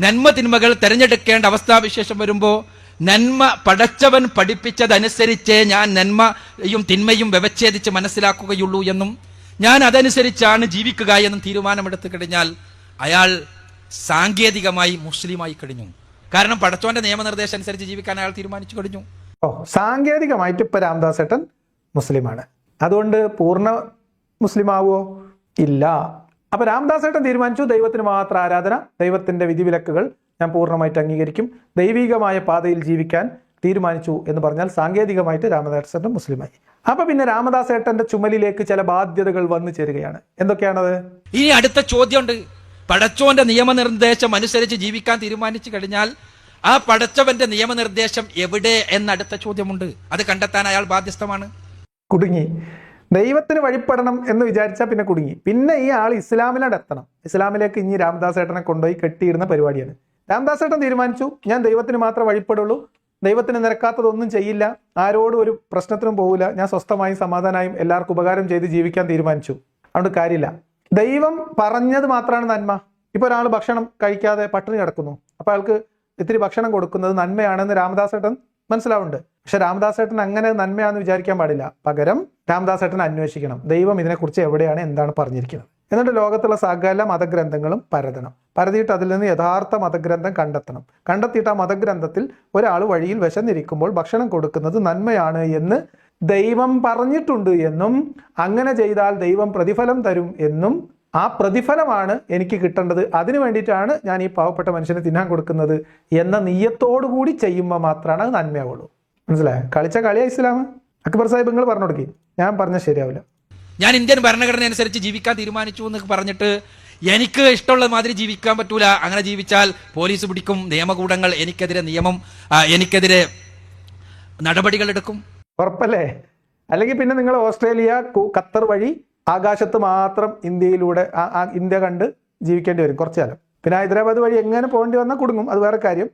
നന്മ തിന്മകൾ തെരഞ്ഞെടുക്കേണ്ട അവസ്ഥാവിശേഷം വരുമ്പോ നന്മ പടച്ചവൻ പഠിപ്പിച്ചതനുസരിച്ചേ ഞാൻ നന്മയും തിന്മയും വ്യവച്ഛേദിച്ച് മനസ്സിലാക്കുകയുള്ളൂ എന്നും ഞാൻ അതനുസരിച്ചാണ് ജീവിക്കുക എന്നും തീരുമാനമെടുത്തു കഴിഞ്ഞാൽ അയാൾ സാങ്കേതികമായി മുസ്ലിമായി കഴിഞ്ഞു. കാരണം പടച്ചവന്റെ നിയമനിർദ്ദേശം അനുസരിച്ച് ജീവിക്കാൻ അയാൾ തീരുമാനിച്ചു കഴിഞ്ഞു. ഓ സാങ്കേതികമായിട്ട് ഇപ്പൊ രാംദാസ് ഏട്ടൻ മുസ്ലിമാണ്. അതുകൊണ്ട് പൂർണ മുസ്ലിമാവോ? ഇല്ല. അപ്പൊ രാംദാസേട്ടൻ തീരുമാനിച്ചു ദൈവത്തിന് മാത്രം ആരാധന ദൈവത്തിന്റെ വിധിവിലക്കുകൾ ഞാൻ പൂർണമായിട്ട് അംഗീകരിക്കും ദൈവികമായ പാതയിൽ ജീവിക്കാൻ തീരുമാനിച്ചു എന്ന് പറഞ്ഞാൽ സാങ്കേതികമായിട്ട് രാമദാസേട്ടൻ മുസ്ലിമായി. അപ്പൊ പിന്നെ രാമദാസേട്ടന്റെ ചുമലിലേക്ക് ചില ബാധ്യതകൾ വന്നു ചേരുകയാണ്. എന്തൊക്കെയാണത്? ഇനി അടുത്ത ചോദ്യമുണ്ട്. പടച്ചോന്റെ നിയമനിർദ്ദേശം അനുസരിച്ച് ജീവിക്കാൻ തീരുമാനിച്ചു കഴിഞ്ഞാൽ ആ പടച്ചവന്റെ നിയമനിർദ്ദേശം എവിടെ എന്ന അടുത്ത ചോദ്യമുണ്ട്. അത് കണ്ടെത്താൻ അയാൾ ബാധ്യസ്ഥമാണ്. കുടുങ്ങി. ദൈവത്തിന് വഴിപ്പെടണം എന്ന് വിചാരിച്ചാൽ പിന്നെ കുടുങ്ങി. പിന്നെ ഈ ആൾ ഇസ്ലാമിലോട് എത്തണം. ഇസ്ലാമിലേക്ക് ഇനി രാംദാസ് ഏട്ടനെ കൊണ്ടുപോയി കെട്ടിയിരുന്ന പരിപാടിയാണ്. രാംദാസ് ഏട്ടൻ തീരുമാനിച്ചു. ഞാൻ ദൈവത്തിന് മാത്രം വഴിപ്പെടുള്ളൂ. ദൈവത്തിന് നിരക്കാത്തതൊന്നും ചെയ്യില്ല. ആരോടും ഒരു പ്രശ്നത്തിനും പോകില്ല ഞാൻ സ്വസ്ഥമായും സമാധാനമായും എല്ലാവർക്കും ഉപകാരം ചെയ്ത് ജീവിക്കാൻ തീരുമാനിച്ചു. അതുകൊണ്ട് കാര്യമില്ല. ദൈവം പറഞ്ഞത് മാത്രമാണ് നന്മ. ഇപ്പൊ ഒരാൾ ഭക്ഷണം കഴിക്കാതെ പട്ടിണി കിടക്കുന്നു. അപ്പൊ അയാൾക്ക് ഇത്തിരി ഭക്ഷണം കൊടുക്കുന്നത് നന്മയാണെന്ന് രാമദാസേട്ടൻ മനസ്സിലാവുന്നുണ്ട്. പക്ഷെ രാമദാസേട്ടൻ അങ്ങനെ നന്മയാണെന്ന് വിചാരിക്കാൻ പാടില്ല. പകരം രാമദാസേട്ടൻ അന്വേഷിക്കണം. ദൈവം ഇതിനെക്കുറിച്ച് എവിടെയാണ് എന്താണ് പറഞ്ഞിരിക്കുന്നത്? എന്നിട്ട് ലോകത്തുള്ള സകല മതഗ്രന്ഥങ്ങളും പരതണം. പരതിയിട്ട് അതിൽ നിന്ന് യഥാർത്ഥ മതഗ്രന്ഥം കണ്ടെത്തണം. കണ്ടെത്തിയിട്ട് ആ മതഗ്രന്ഥത്തിൽ ഒരാൾ വഴിയിൽ വിശന്നിരിക്കുമ്പോൾ ഭക്ഷണം കൊടുക്കുന്നത് നന്മയാണ് എന്ന് ദൈവം പറഞ്ഞിട്ടുണ്ട് എന്നും അങ്ങനെ ചെയ്താൽ ദൈവം പ്രതിഫലം തരും എന്നും ആ പ്രതിഫലമാണ് എനിക്ക് കിട്ടേണ്ടത്. അതിനു വേണ്ടിയിട്ടാണ് ഞാൻ ഈ പാവപ്പെട്ട മനുഷ്യന് തിന്നാൻ കൊടുക്കുന്നത് എന്ന നീയത്തോടു കൂടി ചെയ്യുമ്പോൾ മാത്രമാണ് അത് നന്മയാവുള്ളൂ. മനസ്സിലായോ? കളിച്ച കളിയാ ഇസ്ലാം. അക്ബർ സാഹിബ് നിങ്ങൾ പറഞ്ഞു കൊടുക്കി. ഞാൻ പറഞ്ഞ ശരിയാവില്ല. ഞാൻ ഇന്ത്യൻ ഭരണഘടന അനുസരിച്ച് ജീവിക്കാൻ തീരുമാനിച്ചു എന്ന് പറഞ്ഞിട്ട് എനിക്ക് ഇഷ്ടമുള്ള മാതിരി ജീവിക്കാൻ പറ്റൂല. അങ്ങനെ ജീവിച്ചാൽ പോലീസ് പിടിക്കും നിയമകൂടങ്ങൾ എനിക്കെതിരെ നിയമം എനിക്കെതിരെ നടപടികൾ എടുക്കും. ഉറപ്പല്ലേ? അല്ലെങ്കിൽ പിന്നെ നിങ്ങൾ ഓസ്ട്രേലിയ ഖത്തർ വഴി ആകാശത്ത് മാത്രം ഇന്ത്യയിലൂടെ ഇന്ത്യ കണ്ട് ജീവിക്കേണ്ടി വരും കുറച്ചു കാലം. പിന്നെ ഹൈദരാബാദ് വഴി എങ്ങനെ പോകേണ്ടി വന്നാൽ കുടുങ്ങും അത് വേറെ കാര്യം.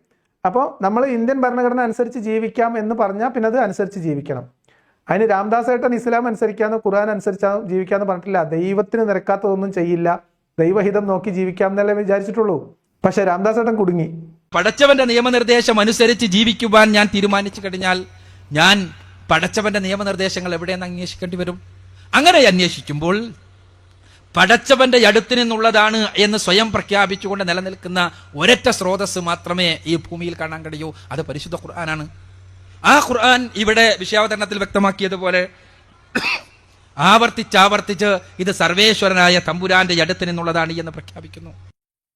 അപ്പോൾ നമ്മൾ ഇന്ത്യൻ ഭരണഘടന അനുസരിച്ച് ജീവിക്കാം എന്ന് പറഞ്ഞാൽ പിന്നെ അത് അനുസരിച്ച് ജീവിക്കണം. അതിന് രാംദാസ് ഏട്ടൻ ഇസ്ലാം അനുസരിക്കാന്ന് ഖുർആൻ അനുസരിച്ചാ ജീവിക്കാന്ന് പറഞ്ഞിട്ടില്ല. ദൈവത്തിന് നിരക്കാത്തതൊന്നും ചെയ്യില്ല. ദൈവഹിതം നോക്കി ജീവിക്കാം എന്നല്ലേ വിചാരിച്ചിട്ടുള്ളൂ. പക്ഷെ രാംദാസ് ഏട്ടൻ കുടുങ്ങി. പടച്ചവന്റെ നിയമനിർദ്ദേശം അനുസരിച്ച് ജീവിക്കുവാൻ ഞാൻ തീരുമാനിച്ചു കഴിഞ്ഞാൽ ഞാൻ പടച്ചവന്റെ നിയമനിർദ്ദേശങ്ങൾ എവിടെയെന്ന് അന്വേഷിക്കേണ്ടി വരും? അങ്ങനെ അന്വേഷിക്കുമ്പോൾ പടച്ചവന്റെ അടുത്ത് നിന്നുള്ളതാണ് എന്ന് സ്വയം പ്രഖ്യാപിച്ചുകൊണ്ട് നിലനിൽക്കുന്ന ഒരൊറ്റ സ്രോതസ് മാത്രമേ ഈ ഭൂമിയിൽ കാണാൻ കഴിയൂ. അത് പരിശുദ്ധ ഖുർആനാണ്. ആ ഖുർആൻ ഇവിടെ വിഷയാവതരണത്തിൽ വ്യക്തമാക്കിയതുപോലെ ആവർത്തിച്ചാവർത്തിച്ച് ഇത് സർവേശ്വരനായ തമ്പുരാന്റെ അടുത്ത് നിന്നുള്ളതാണ് എന്ന് പ്രഖ്യാപിക്കുന്നു.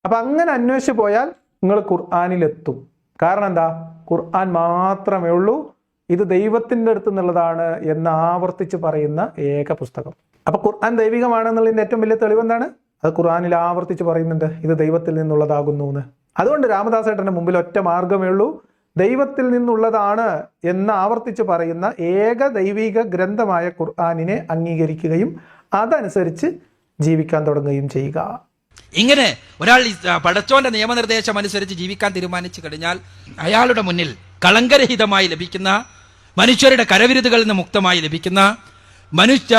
അപ്പൊ അങ്ങനെ അന്വേഷിച്ചു പോയാൽ നിങ്ങൾ ഖുർആാനിലെത്തും. കാരണം എന്താ? ഖുർആൻ മാത്രമേ ഉള്ളൂ. ഇത് ദൈവത്തിന്റെ അടുത്ത് നിന്നുള്ളതാണ് എന്ന് ആവർത്തിച്ച് പറയുന്ന ഏക പുസ്തകം. അപ്പൊ ഖുർആൻ ദൈവികമാണെന്നുള്ളതിന്റെ ഏറ്റവും വലിയ തെളിവ് എന്താണ്? അത് ഖുർആാനിൽ ആവർത്തിച്ച് പറയുന്നുണ്ട്. ഇത് ദൈവത്തിൽ നിന്നുള്ളതാകുന്നു എന്ന്. അതുകൊണ്ട് രാമദാസേട്ടന്റെ മുമ്പിൽ ഒറ്റ മാർഗമേ ഉള്ളൂ. ദൈവത്തിൽ നിന്നുള്ളതാണ് എന്ന് ആവർത്തിച്ച് പറയുന്ന ഏക ദൈവിക ഗ്രന്ഥമായ ഖുർആാനിനെ അംഗീകരിക്കുകയും അതനുസരിച്ച് ജീവിക്കാൻ തുടങ്ങുകയും ചെയ്യുക. ഇങ്ങനെ ഒരാൾ പടച്ചോന്റെ നിയമനിർദ്ദേശം അനുസരിച്ച് ജീവിക്കാൻ തീരുമാനിച്ചു കഴിഞ്ഞാൽ അയാളുടെ മുന്നിൽ കളങ്കരഹിതമായി ലഭിക്കുന്ന മനുഷ്യരുടെ കരവിരുതുകളിൽ നിന്ന് മുക്തമായി ലഭിക്കുന്ന മനുഷ്യ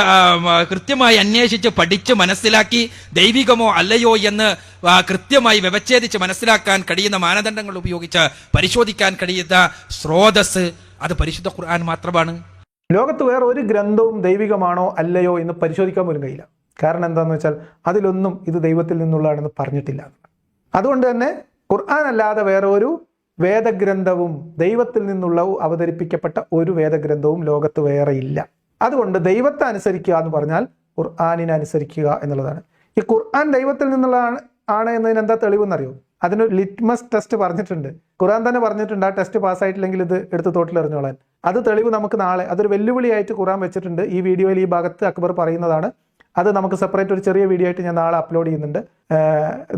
കൃത്യമായി അന്വേഷിച്ച് പഠിച്ച് മനസ്സിലാക്കി ദൈവികമോ അല്ലയോ എന്ന് കൃത്യമായി വ്യവച്ഛേദിച്ച് മനസ്സിലാക്കാൻ കഴിയുന്ന മാനദണ്ഡങ്ങൾ ഉപയോഗിച്ച് പരിശോധിക്കാൻ കഴിയുന്ന സ്രോതസ് അത് പരിശുദ്ധ ഖുർആൻ മാത്രമാണ്. ലോകത്ത് വേറെ ഒരു ഗ്രന്ഥവും ദൈവികമാണോ അല്ലയോ എന്ന് പരിശോധിക്കാൻ പോലും കഴിയില്ല. കാരണം എന്താണെന്ന് വെച്ചാൽ അതിലൊന്നും ഇത് ദൈവത്തിൽ നിന്നുള്ളതാണെന്ന് പറഞ്ഞിട്ടില്ല. അതുകൊണ്ട് തന്നെ ഖുർആൻ അല്ലാതെ വേറെ ഒരു വേദഗ്രന്ഥവും ദൈവത്തിൽ നിന്നുള്ള അവതരിപ്പിക്കപ്പെട്ട ഒരു വേദഗ്രന്ഥവും ലോകത്ത് വേറെ ഇല്ല. അതുകൊണ്ട് ദൈവത്തെ അനുസരിക്കുക എന്ന് പറഞ്ഞാൽ ഖുർആാനിനെ അനുസരിക്കുക എന്നുള്ളതാണ്. ഈ ഖുർആൻ ദൈവത്തിൽ നിന്നുള്ളതാണ് ആണ് എന്നതിന് എന്താ തെളിവെന്നറിയോ? അതിനൊരു ലിറ്റ്മസ് ടെസ്റ്റ് പറഞ്ഞിട്ടുണ്ട്. ഖുർആൻ തന്നെ പറഞ്ഞിട്ടുണ്ട് ആ ടെസ്റ്റ് പാസ്സായിട്ടില്ലെങ്കിൽ ഇത് എടുത്ത് തോട്ടിൽ എറിഞ്ഞോളാൻ. അത് തെളിവ് നമുക്ക് നാളെ അതൊരു വെല്ലുവിളിയായിട്ട് ഖുർആൻ വെച്ചിട്ടുണ്ട്. ഈ വീഡിയോയിൽ ഈ ഭാഗത്ത് അക്ബർ പറയുന്നതാണ്. അത് നമുക്ക് സെപ്പറേറ്റ് ഒരു ചെറിയ വീഡിയോ ആയിട്ട് ഞാൻ നാളെ അപ്ലോഡ് ചെയ്യുന്നുണ്ട്.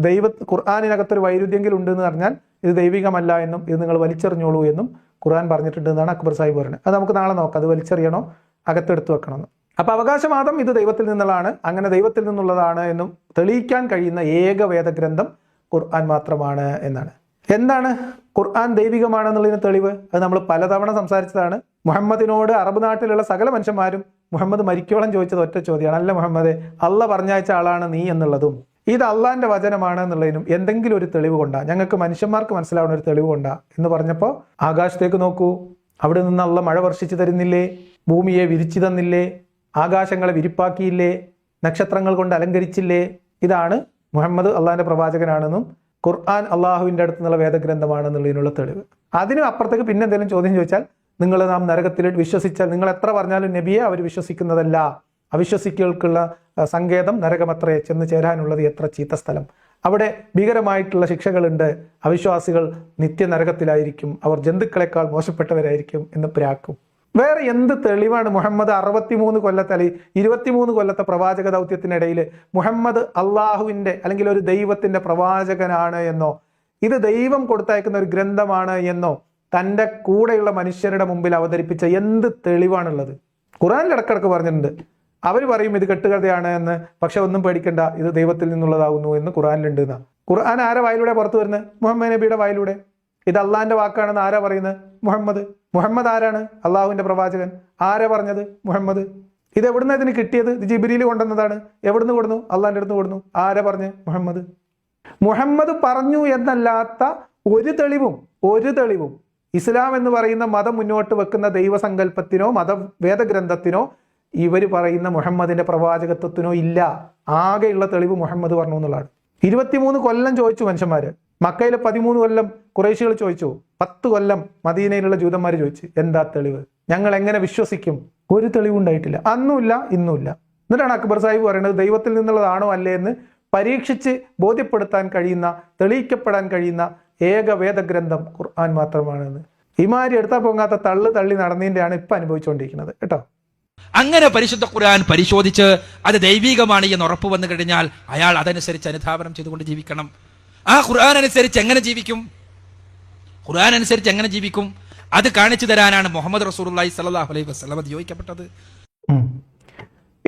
ദൈവ ഖുർആാനിനകത്തൊരു വൈരുദ്ധ്യമെങ്കിലും ഉണ്ടെന്ന് പറഞ്ഞാൽ ഇത് ദൈവികമല്ല എന്നും ഇത് നിങ്ങൾ വലിച്ചെറിഞ്ഞോളൂ എന്നും ഖുർആൻ പറഞ്ഞിട്ടുണ്ട് എന്നാണ് അക്ബർ സാഹിബ് പറയുന്നത്. അത് നമുക്ക് നാളെ നോക്കാം. അത് വലിച്ചെറിയണോ? അകത്തെടുത്ത് വെക്കണമെന്ന്. അപ്പൊ അവകാശവാദം ഇത് ദൈവത്തിൽ നിന്നുള്ളതാണ്. അങ്ങനെ ദൈവത്തിൽ നിന്നുള്ളതാണ് എന്നും തെളിയിക്കാൻ കഴിയുന്ന ഏക വേദഗ്രന്ഥം ഖുർആൻ മാത്രമാണ് എന്നാണ്. എന്താണ് ഖുർആൻ ദൈവികമാണെന്നുള്ളതിന് തെളിവ്? അത് നമ്മൾ പലതവണ സംസാരിച്ചതാണ്. മുഹമ്മദിനോട് അറബ് നാട്ടിലുള്ള സകല മനുഷ്യന്മാരും മുഹമ്മദ് മരിക്കോളം ചോദിച്ചത് ഒറ്റ ചോദ്യമാണ്. അല്ല മുഹമ്മദ് അല്ല പറഞ്ഞയച്ച ആളാണ് നീ എന്നുള്ളതും. ഇത് അള്ളാന്റെ വചനമാണ് എന്നുള്ളതിനും എന്തെങ്കിലും ഒരു തെളിവ് കൊണ്ടാ. ഞങ്ങൾക്ക് മനുഷ്യന്മാർക്ക് മനസ്സിലാവുന്ന ഒരു തെളിവ് കൊണ്ടാ. എന്ന് പറഞ്ഞപ്പോൾ ആകാശത്തേക്ക് നോക്കൂ. അവിടെ നിന്ന് അള്ള മഴ വർഷിച്ചു തരുന്നില്ലേ? ഭൂമിയെ വിരിച്ചു തന്നില്ലേ ആകാശങ്ങളെ വിരിപ്പാക്കിയില്ലേ? നക്ഷത്രങ്ങൾ കൊണ്ട് അലങ്കരിച്ചില്ലേ? ഇതാണ് മുഹമ്മദ് അള്ളാഹിന്റെ പ്രവാചകനാണെന്നും ഖുർആൻ അള്ളാഹുവിന്റെ അടുത്ത് നിന്നുള്ള വേദഗ്രന്ഥമാണെന്നുള്ളതിനുള്ള തെളിവ്. അതിനും അപ്പുറത്തേക്ക് പിന്നെ എന്തെങ്കിലും ചോദ്യം ചോദിച്ചാൽ നിങ്ങൾ നാം നരകത്തിൽ വിശ്വസിച്ചാൽ നിങ്ങൾ എത്ര പറഞ്ഞാലും നബിയെ അവർ വിശ്വസിക്കുന്നതല്ല. അവിശ്വസിക്കുകൾക്കുള്ള സങ്കേതം നരകമത്രേ ചെന്ന് ചേരാനുള്ളത് എത്ര ചീത്ത സ്ഥലം. അവിടെ ഭീകരമായിട്ടുള്ള ശിക്ഷകളുണ്ട്. അവിശ്വാസികൾ നിത്യ നരകത്തിലായിരിക്കും അവർ ജന്തുക്കളെക്കാൾ മോശപ്പെട്ടവരായിരിക്കും എന്ന് പ്രാക്കും. വേറെ എന്ത് തെളിവാണ് മുഹമ്മദ് അറുപത്തിമൂന്ന് കൊല്ലത്തെ അല്ലെങ്കിൽ ഇരുപത്തിമൂന്ന് കൊല്ലത്തെ പ്രവാചക ദൗത്യത്തിനിടയിൽ മുഹമ്മദ് അള്ളാഹുവിന്റെ അല്ലെങ്കിൽ ഒരു ദൈവത്തിന്റെ പ്രവാചകനാണ് എന്നോ ഇത് ദൈവം കൊടുത്തയക്കുന്ന ഒരു ഗ്രന്ഥമാണ് എന്നോ തന്റെ കൂടെയുള്ള മനുഷ്യരുടെ മുമ്പിൽ അവതരിപ്പിച്ച എന്ത് തെളിവാണുള്ളത്? ഖുറാനിൽ ഇടക്കിടക്ക് പറഞ്ഞിട്ടുണ്ട്. അവർ പറയും ഇത് കെട്ടുകഥയാണ് എന്ന്. പക്ഷെ ഒന്നും പേടിക്കണ്ട ഇത് ദൈവത്തിൽ നിന്നുള്ളതാകുന്നു എന്ന് ഖുറാനിലുണ്ട് എന്നാ ഖുർആൻ ആരെ വായിലൂടെ പുറത്തു വരുന്നത്? മുഹമ്മദ് നബിയുടെ വായിലൂടെ. ഇത് അള്ളാഹിന്റെ വാക്കാണെന്ന് ആരാ പറയുന്നത്? മുഹമ്മദ്. മുഹമ്മദ് ആരാണ്? അള്ളാഹുവിന്റെ പ്രവാചകൻ. ആരെ പറഞ്ഞത്? മുഹമ്മദ്. ഇത് എവിടുന്ന് ഇതിന് കിട്ടിയത്? ഇത് ജിബിരിയിൽ കൊണ്ടുവന്നതാണ്. എവിടുന്ന് കൊടുന്നു? അള്ളാഹിന്റെ അടുത്ത് കൊടുന്നു. ആരെ പറഞ്ഞ്? മുഹമ്മദ്. മുഹമ്മദ് പറഞ്ഞു എന്നല്ലാത്ത ഒരു തെളിവും ഒരു തെളിവും ഇസ്ലാം എന്ന് പറയുന്ന മതം മുന്നോട്ട് വെക്കുന്ന ദൈവസങ്കല്പത്തിനോ മത വേദഗ്രന്ഥത്തിനോ ഇവർ പറയുന്ന മുഹമ്മദിന്റെ പ്രവാചകത്വത്തിനോ ഇല്ല. ആകെയുള്ള തെളിവ് മുഹമ്മദ് പറഞ്ഞു എന്നുള്ളതാണ്. ഇരുപത്തിമൂന്ന് കൊല്ലം ചോദിച്ചു മനുഷ്യന്മാര്. മക്കയിലെ പതിമൂന്ന് കൊല്ലം കുറേശികൾ ചോദിച്ചു. പത്ത് കൊല്ലം മദീനയിലുള്ള ജൂതന്മാർ ചോദിച്ചു എന്താ തെളിവ്? ഞങ്ങൾ എങ്ങനെ വിശ്വസിക്കും? ഒരു തെളിവുണ്ടായിട്ടില്ല അന്നുമില്ല ഇന്നുമില്ല. എന്നിട്ടാണ് അക്ബർ സാഹിബ് പറയുന്നത് ദൈവത്തിൽ നിന്നുള്ളതാണോ അല്ലേ? എന്ന് പരീക്ഷിച്ച് ബോധ്യപ്പെടുത്താൻ കഴിയുന്ന തെളിയിക്കപ്പെടാൻ കഴിയുന്ന ഏക വേദഗ്രന്ഥം ഖുർആൻ മാത്രമാണെന്ന്. ഇമാരി എടുത്താൽ പൊങ്ങാത്ത തള്ള് തള്ളി നടന്നതിന്റെയാണ് ഇപ്പം അനുഭവിച്ചുകൊണ്ടിരിക്കുന്നത് കേട്ടോ. അങ്ങനെ പരിശുദ്ധ ഖുർആൻ പരിശോധിച്ച് അത് ദൈവികമാണ് എന്ന് ഉറപ്പ് വന്നു കഴിഞ്ഞാൽ അയാൾ അതനുസരിച്ച് അനുധാപനം ചെയ്തുകൊണ്ട് ജീവിക്കണം. ആ ഖുർആൻ അനുസരിച്ച് എങ്ങനെ ജീവിക്കും? ഖുർആൻ അനുസരിച്ച് എങ്ങനെ ജീവിക്കും? അത് കാണിച്ചു തരാനാണ് മുഹമ്മദ് റസൂലുള്ളാഹി സ്വല്ലല്ലാഹു അലൈഹി വസല്ലം നിയോഗിക്കപ്പെട്ടത്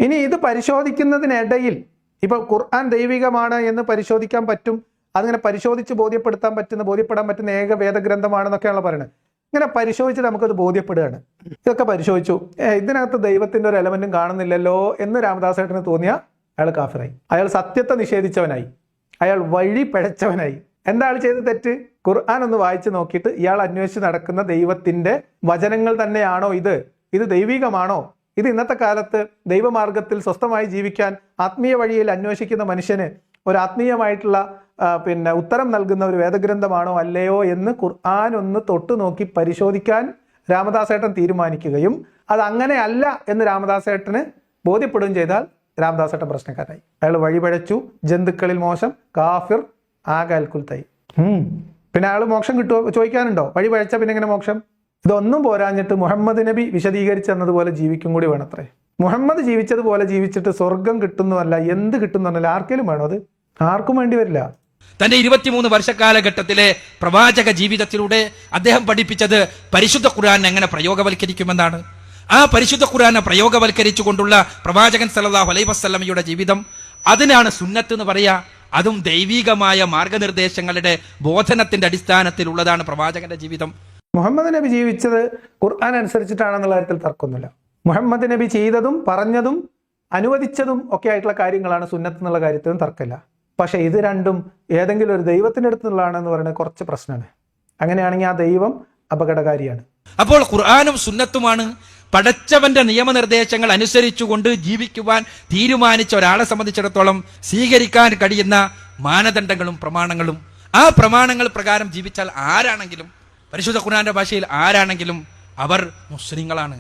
ഇനി ഇത് പരിശോധിക്കുന്നതിനിടയിൽ ഇപ്പൊ ഖുർആൻ ദൈവികമാണ് എന്ന് പരിശോധിക്കാൻ പറ്റും അതിങ്ങനെ പരിശോധിച്ച് ബോധ്യപ്പെടുത്താൻ പറ്റുന്ന ബോധ്യപ്പെടാൻ പറ്റുന്ന ഏക വേദഗ്രന്ഥമാണെന്നൊക്കെയാണല്ലോ പറയുന്നത് ഇങ്ങനെ പരിശോധിച്ച് നമുക്കത് ബോധ്യപ്പെടുകയാണ്. ഇതൊക്കെ പരിശോധിച്ചു. ഇതിനകത്ത് ദൈവത്തിന്റെ ഒരു എലമെന്റും കാണുന്നില്ലല്ലോ എന്ന് രാമദാസ് രാമദാസേട്ടന് തോന്നിയ അയാൾ കാഫിറായി. അയാൾ സത്യത്തെ നിഷേധിച്ചവനായി. അയാൾ വഴി പിഴച്ചവനായി. എന്താണ് ചെയ്ത തെറ്റ്? ഖുർആൻ ഒന്ന് വായിച്ചു നോക്കിയിട്ട് ഇയാൾ അന്വേഷിച്ച് നടക്കുന്ന ദൈവത്തിന്റെ വചനങ്ങൾ തന്നെയാണോ ഇത്? ഇത് ദൈവികമാണോ? ഇത് ഇന്നത്തെ കാലത്ത് ദൈവമാർഗത്തിൽ സ്വസ്ഥമായി ജീവിക്കാൻ ആത്മീയ വഴിയിൽ അന്വേഷിക്കുന്ന മനുഷ്യന് ഒരു ആത്മീയമായിട്ടുള്ള പിന്നെ ഉത്തരം നൽകുന്ന ഒരു വേദഗ്രന്ഥമാണോ അല്ലയോ എന്ന് ഖുർആൻ ഒന്ന് തൊട്ടു നോക്കി പരിശോധിക്കാൻ രാമദാസേട്ടൻ തീരുമാനിക്കുകയും അത് അങ്ങനെ അല്ല എന്ന് രാമദാസേട്ടന് ബോധ്യപ്പെടുകയും ചെയ്താൽ രാമദാസേട്ടൻ പ്രശ്നക്കാരായി. അയാൾ വഴിപഴച്ചു ജന്തുക്കളിൽ മോശം കാഫിർ ആകെ അൽക്കുൽത്തായി ഉം. പിന്നെ അയാൾ മോക്ഷം കിട്ടുമോ ചോദിക്കാനുണ്ടോ? വഴി പഴച്ച പിന്നെ എങ്ങനെ മോക്ഷം? ഇതൊന്നും പോരാഞ്ഞിട്ട് മുഹമ്മദ് നബി വിശദീകരിച്ചെന്നതുപോലെ ജീവിക്കും കൂടി വേണത്രേ. മുഹമ്മദ് ജീവിച്ചതുപോലെ ജീവിച്ചിട്ട് സ്വർഗം കിട്ടുന്നതല്ല എന്ത് കിട്ടുന്നല്ല ആർക്കെങ്കിലും വേണോ അത്? ആർക്കും വേണ്ടി വരില്ല. തന്റെ ഇരുപത്തിമൂന്ന് വർഷക്കാലഘട്ടത്തിലെ പ്രവാചക ജീവിതത്തിലൂടെ അദ്ദേഹം പഠിപ്പിച്ചത് പരിശുദ്ധ ഖുർആൻ എങ്ങനെ പ്രയോഗവൽക്കരിക്കുമെന്നാണ്. ആ പരിശുദ്ധ ഖുർആനെ പ്രയോഗവൽക്കരിച്ചുകൊണ്ടുള്ള പ്രവാചകൻ സല്ലല്ലാഹു അലൈഹി വസല്ലമയുടെ ജീവിതം അതിനാണ് സുന്നത്ത് എന്ന് പറയാ. അതും ദൈവികമായ മാർഗനിർദ്ദേശങ്ങളുടെ ബോധനത്തിന്റെ അടിസ്ഥാനത്തിലുള്ളതാണ് പ്രവാചകന്റെ ജീവിതം. മുഹമ്മദ് നബി ജീവിച്ചത് ഖുർആൻ അനുസരിച്ചിട്ടാണെന്നുള്ള കാര്യത്തിൽ തർക്കമൊന്നുമില്ല. മുഹമ്മദ് നബി ചെയ്തതും പറഞ്ഞതും അനുവദിച്ചതും ഒക്കെ ആയിട്ടുള്ള കാര്യങ്ങളാണ് സുന്നത്ത് എന്നുള്ള കാര്യത്തിലും തർക്കമില്ല. പക്ഷെ ഇത് രണ്ടും ഏതെങ്കിലും ഒരു ദൈവത്തിന്റെ അടുത്തുള്ളതാണെന്ന് പറയുന്നത് കുറച്ച് പ്രശ്നമാണ്. അങ്ങനെയാണെങ്കിൽ ആ ദൈവം അപകടകാരിയാണ്. അപ്പോൾ ഖുർആാനും സുന്നത്തുമാണ് പടച്ചവന്റെ നിയമനിർദ്ദേശങ്ങൾ അനുസരിച്ചുകൊണ്ട് ജീവിക്കുവാൻ തീരുമാനിച്ച ഒരാളെ സംബന്ധിച്ചിടത്തോളം സ്വീകരിക്കാൻ കഴിയുന്ന മാനദണ്ഡങ്ങളും പ്രമാണങ്ങളും. ആ പ്രമാണങ്ങൾ പ്രകാരം ജീവിച്ചാൽ ആരാണെങ്കിലും പരിശുദ്ധ ഖുർആന്റെ ഭാഷയിൽ ആരാണെങ്കിലും അവർ മുസ്ലിങ്ങളാണ്.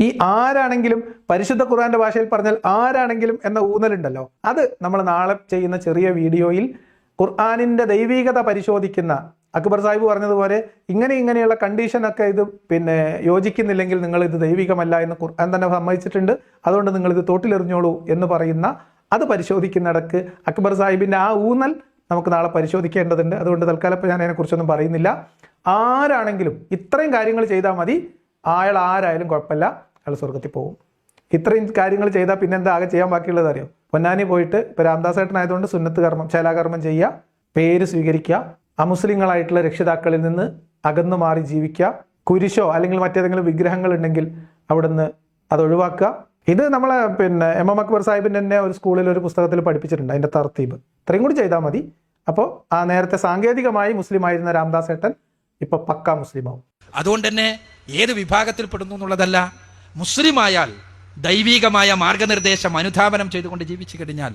ഈ ആരാണെങ്കിലും പരിശുദ്ധ ഖുർആന്റെ ഭാഷയിൽ പറഞ്ഞാൽ ആരാണെങ്കിലും എന്ന ഊന്നലുണ്ടല്ലോ. അത് നമ്മൾ നാളെ ചെയ്യുന്ന ചെറിയ വീഡിയോയിൽ ഖുർആാനിന്റെ ദൈവീകത പരിശോധിക്കുന്ന അക്ബർ സാഹിബ് പറഞ്ഞതുപോലെ ഇങ്ങനെ ഇങ്ങനെയുള്ള കണ്ടീഷനൊക്കെ ഇത് പിന്നെ യോജിക്കുന്നില്ലെങ്കിൽ നിങ്ങൾ ഇത് ദൈവികമല്ല എന്ന് ഖുർആൻ തന്നെ സമ്മതിച്ചിട്ടുണ്ട്. അതുകൊണ്ട് നിങ്ങൾ ഇത് തോട്ടിലെറിഞ്ഞോളൂ എന്ന് പറയുന്ന അത് പരിശോധിക്കുന്നിടക്ക് അക്ബർ സാഹിബിന്റെ ആ ഊന്നൽ നമുക്ക് നാളെ പരിശോധിക്കേണ്ടതുണ്ട്. അതുകൊണ്ട് തൽക്കാലം ഞാൻ അതിനെക്കുറിച്ചൊന്നും പറയുന്നില്ല. ആരാണെങ്കിലും ഇത്രയും കാര്യങ്ങൾ ചെയ്താൽ മതി. അയാൾ ആരായാലും കുഴപ്പമില്ല. അയാൾ സ്വർഗത്തിൽ പോകും. ഇത്രയും കാര്യങ്ങൾ ചെയ്താൽ പിന്നെ എന്താ ആകെ ചെയ്യാൻ ബാക്കിയുള്ളത് അറിയാം? പൊന്നാനി പോയിട്ട് ഇപ്പോൾ രാംദാസേട്ടനായതുകൊണ്ട് സുന്നത്ത് കർമ്മം ശലാകർമ്മം ചെയ്യുക പേര് സ്വീകരിക്കുക അമുസ്ലിങ്ങളായിട്ടുള്ള രക്ഷിതാക്കളിൽ നിന്ന് അകന്നു മാറി ജീവിക്കുക. കുരിശോ അല്ലെങ്കിൽ മറ്റേതെങ്കിലും വിഗ്രഹങ്ങൾ ഉണ്ടെങ്കിൽ അവിടുന്ന് അത് ഒഴിവാക്കുക. ഇത് നമ്മളെ പിന്നെ എം എം അക്ബർ സാഹിബിന്റെ തന്നെ ഒരു സ്കൂളിൽ ഒരു പുസ്തകത്തിൽ പഠിപ്പിച്ചിട്ടുണ്ട് അതിന്റെ തർത്തീബ്. ഇത്രയും കൂടി ചെയ്താൽ മതി. അപ്പോൾ ആ നേരത്തെ സാങ്കേതികമായി മുസ്ലിം ആയിരുന്ന രാംദാസ് ഏട്ടൻ ഇപ്പൊ പക്കാ മുസ്ലിമാവും അതുകൊണ്ട് തന്നെ ഏത് വിഭാഗത്തിൽ പെടുന്നു എന്നുള്ളതല്ല മുസ്ലിമായാൽ ദൈവികമായ മാർഗനിർദ്ദേശം അനുധാപനം ചെയ്തുകൊണ്ട് ജീവിച്ചു കഴിഞ്ഞാൽ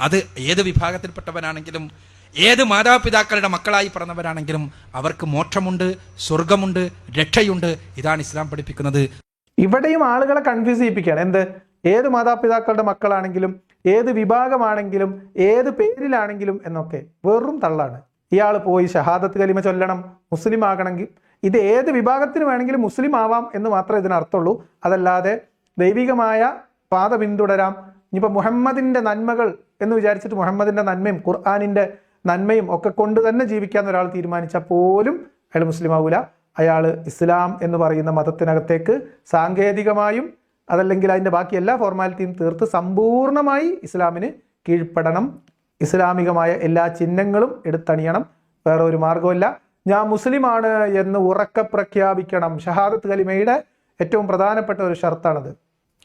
അത് ഏത് വിഭാഗത്തിൽപ്പെട്ടവനാണെങ്കിലും ഏത് മാതാപിതാക്കളുടെ മക്കളായി പറഞ്ഞവരാണെങ്കിലും അവർക്ക് മോക്ഷമുണ്ട് സ്വർഗമുണ്ട് രക്ഷയുണ്ട്. ഇതാണ് ഇസ്ലാം പഠിപ്പിക്കുന്നത്. ഇവിടെയും ആളുകളെ കൺഫ്യൂസ് ചെയ്യിപ്പിക്കുകയാണ്. എന്ത്? ഏത് മാതാപിതാക്കളുടെ മക്കളാണെങ്കിലും ഏത് വിഭാഗമാണെങ്കിലും ഏത് പേരിലാണെങ്കിലും എന്നൊക്കെ വെറും തള്ളാണ്. ഇയാൾ പോയി ഷഹാദത്ത് കലിമ ചൊല്ലണം മുസ്ലിം ആകണമെങ്കിൽ. ഇത് ഏത് വിഭാഗത്തിന് വേണമെങ്കിലും മുസ്ലിം ആവാം എന്ന് മാത്രമേ ഇതിനർത്ഥമുള്ളൂ അതല്ലാതെ ദൈവികമായ പാത പിന്തുടരാം. ഇനിയിപ്പോൾ മുഹമ്മദിന്റെ നന്മകൾ എന്ന് വിചാരിച്ചിട്ട് മുഹമ്മദിന്റെ നന്മയും ഖുർആാനിന്റെ നന്മയും ഒക്കെ കൊണ്ട് തന്നെ ജീവിക്കാൻ ഒരാൾ തീരുമാനിച്ചാൽ പോലും അയാൾ മുസ്ലിം ആവൂല. അയാൾ ഇസ്ലാം എന്ന് പറയുന്ന മതത്തിനകത്തേക്ക് സാങ്കേതികമായും അതല്ലെങ്കിൽ അതിന്റെ ബാക്കി എല്ലാ ഫോർമാലിറ്റിയും തീർത്ത് സമ്പൂർണമായി ഇസ്ലാമിന് കീഴ്പ്പെടണം. ഇസ്ലാമികമായ എല്ലാ ചിഹ്നങ്ങളും എടുത്തണിയണം. വേറെ ഒരു മാർഗമില്ല ഞാൻ മുസ്ലിമാണ് എന്ന് ഉറക്ക പ്രഖ്യാപിക്കണം. ഷഹാദത്ത് കലിമയുടെ ഏറ്റവും പ്രധാനപ്പെട്ട ഒരു ഷർത്താണത്.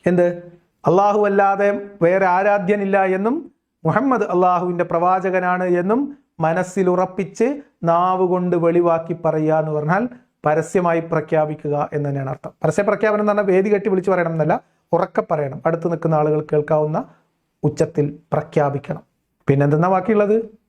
എന്ത്? അള്ളാഹു അല്ലാതെ വേറെ ആരാധ്യനില്ല എന്നും മുഹമ്മദ് അള്ളാഹുവിന്റെ പ്രവാചകനാണ് എന്നും മനസ്സിൽ ഉറപ്പിച്ച് നാവ് കൊണ്ട് വെളിവാക്കി പറയുക എന്ന് പറഞ്ഞാൽ പരസ്യമായി പ്രഖ്യാപിക്കുക എന്ന് തന്നെയാണ് അർത്ഥം. പരസ്യ പ്രഖ്യാപനം എന്ന് പറഞ്ഞാൽ വേദി കെട്ടി വിളിച്ചു പറയണം എന്നല്ല ഉറക്കെ പറയണം. അടുത്ത് നിൽക്കുന്ന ആളുകൾ കേൾക്കാവുന്ന ഉച്ചത്തിൽ പ്രഖ്യാപിക്കണം. പിന്നെന്തെന്നാ ബാക്കിയുള്ളത്?